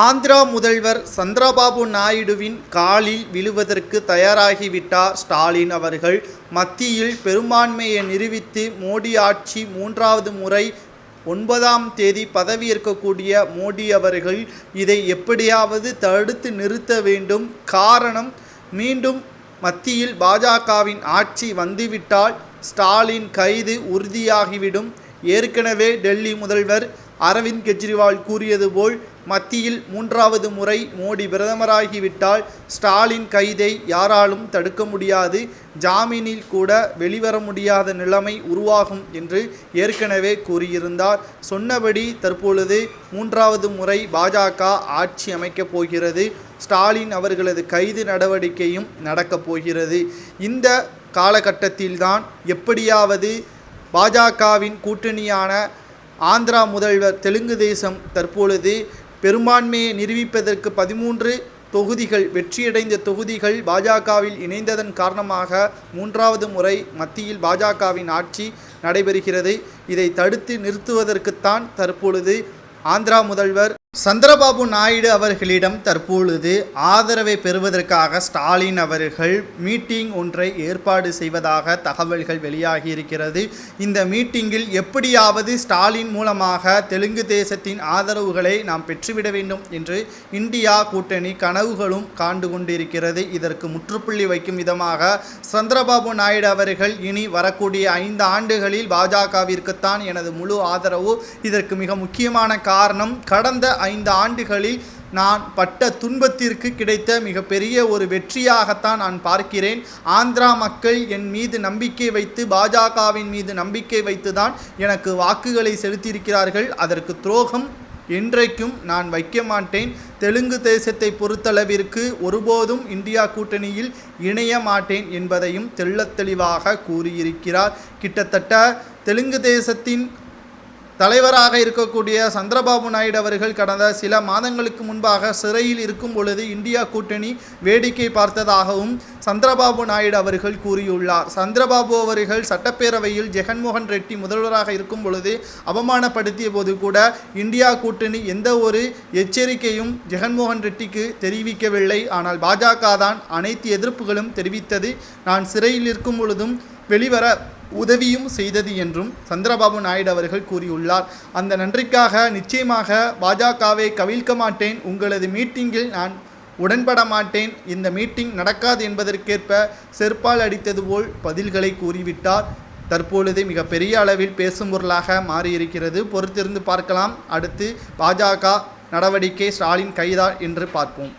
ஆந்திரா முதல்வர் சந்திரபாபு நாயுடுவின் காலில் விழுவதற்கு தயாராகிவிட்டார் ஸ்டாலின் அவர்கள். மத்தியில் பெரும்பான்மையை நிரூபித்து மோடி ஆட்சி மூன்றாவது முறை ஒன்பதாம் தேதி பதவியேற்கக்கூடிய மோடி அவர்கள் இதை எப்படியாவது தடுத்து நிறுத்த வேண்டும். காரணம் மீண்டும் மத்தியில் பாஜகவின் ஆட்சி வந்துவிட்டால் ஸ்டாலின் கைது உறுதியாகிவிடும். ஏற்கனவே டெல்லி முதல்வர் அரவிந்த் கெஜ்ரிவால் கூறியது போல் மத்தியில் மூன்றாவது முறை மோடி பிரதமராகிவிட்டால் ஸ்டாலின் கைதை யாராலும் தடுக்க முடியாது ஜாமீனில் கூட வெளிவர முடியாத நிலைமை உருவாகும் என்று ஏற்கனவே கூறியிருந்தார். சொன்னபடி தற்பொழுது மூன்றாவது முறை பாஜக ஆட்சி அமைக்கப் போகிறது. ஸ்டாலின் அவர்களது கைது நடவடிக்கையும் நடக்கப் போகிறது. இந்த காலகட்டத்தில்தான் எப்படியாவது பாஜகவின் கூட்டணியான ஆந்திரா முதல்வர் தெலுங்கு தேசம் தற்பொழுது பெரும்பான்மையை நிரூபிப்பதற்கு பதிமூன்று தொகுதிகள் வெற்றியடைந்த தொகுதிகள் பாஜகவில் இணைந்ததன் காரணமாக மூன்றாவது முறை மத்தியில் பாஜகவின் ஆட்சி நடைபெறுகிறது. இதை தடுத்து நிறுத்துவதற்குத்தான் தற்பொழுது ஆந்திரா முதல்வர் சந்திரபாபு நாயுடு அவர்களிடம் தற்பொழுது ஆதரவை பெறுவதற்காக ஸ்டாலின் அவர்கள் மீட்டிங் ஒன்றை ஏற்பாடு செய்வதாக தகவல்கள் வெளியாகி இருக்கிறது இந்த மீட்டிங்கில் எப்படியாவது ஸ்டாலின் மூலமாக தெலுங்கு தேசத்தின் ஆதரவுகளை நாம் பெற்றுவிட வேண்டும் என்று இந்தியா கூட்டணி கனவுகளும் காண்டு கொண்டிருக்கிறது. இதற்கு முற்றுப்புள்ளி வைக்கும் விதமாக சந்திரபாபு நாயுடு அவர்கள் இனி வரக்கூடிய ஐந்து ஆண்டுகளில் பாஜகவிற்குத்தான் எனது முழு ஆதரவு. இதற்கு மிக முக்கியமான காரணம் கடந்த ஐந்து ஆண்டுகளில் நான் பட்ட துன்பத்திற்கு கிடைத்த மிகப்பெரிய ஒரு வெற்றியாகத்தான் நான் பார்க்கிறேன். ஆந்திரா மக்கள் என் மீது நம்பிக்கை வைத்து பாஜகவின் மீது நம்பிக்கை வைத்து தான் எனக்கு வாக்குகளை செலுத்தியிருக்கிறார்கள். அதற்கு துரோகம் என்றைக்கும் நான் வைக்க மாட்டேன். தெலுங்கு தேசத்தை பொறுத்தளவிற்கு ஒருபோதும் இந்தியா கூட்டணியில் இணைய மாட்டேன் என்பதையும் தெள்ளத்தெளிவாக கூறியிருக்கிறார். கிட்டத்தட்ட தெலுங்கு தேசத்தின் தலைவராக இருக்கக்கூடிய சந்திரபாபு நாயுடு அவர்கள் கடந்த சில மாதங்களுக்கு முன்பாக சிறையில் இருக்கும் பொழுது இந்தியா கூட்டணி வேடிக்கை பார்த்ததாகவும் சந்திரபாபு நாயுடு அவர்கள் கூறியுள்ளார். சந்திரபாபு அவர்கள் சட்டப்பேரவையில் ஜெகன்மோகன் ரெட்டி முதல்வராக இருக்கும் பொழுது அவமானப்படுத்திய போது கூட இந்தியா கூட்டணி எந்த ஒரு எச்சரிக்கையும் ஜெகன்மோகன் ரெட்டிக்கு தெரிவிக்கவில்லை. ஆனால் பாஜக தான் அனைத்து எதிர்ப்புகளும் தெரிவித்தது. நான் சிறையில் இருக்கும் பொழுதும் வெளிவர உதவியும் செய்தது என்றும் சந்திரபாபு நாயுடு அவர்கள் கூறியுள்ளார். அந்த நன்றிக்காக நிச்சயமாக பாஜகவை கவிழ்க்க மாட்டேன் உங்களது மீட்டிங்கில் நான் உடன்பட மாட்டேன் இந்த மீட்டிங் நடக்காது என்பதற்கேற்ப செருப்பால் அடித்தது போல் பதில்களை கூறிவிட்டார். தற்பொழுது மிக பெரிய அளவில் பேசும் பொருளாக மாறியிருக்கிறது. பொறுத்திருந்து பார்க்கலாம். அடுத்து பாஜக நடவடிக்கை ஸ்டாலின் கைதா என்று பார்ப்போம்.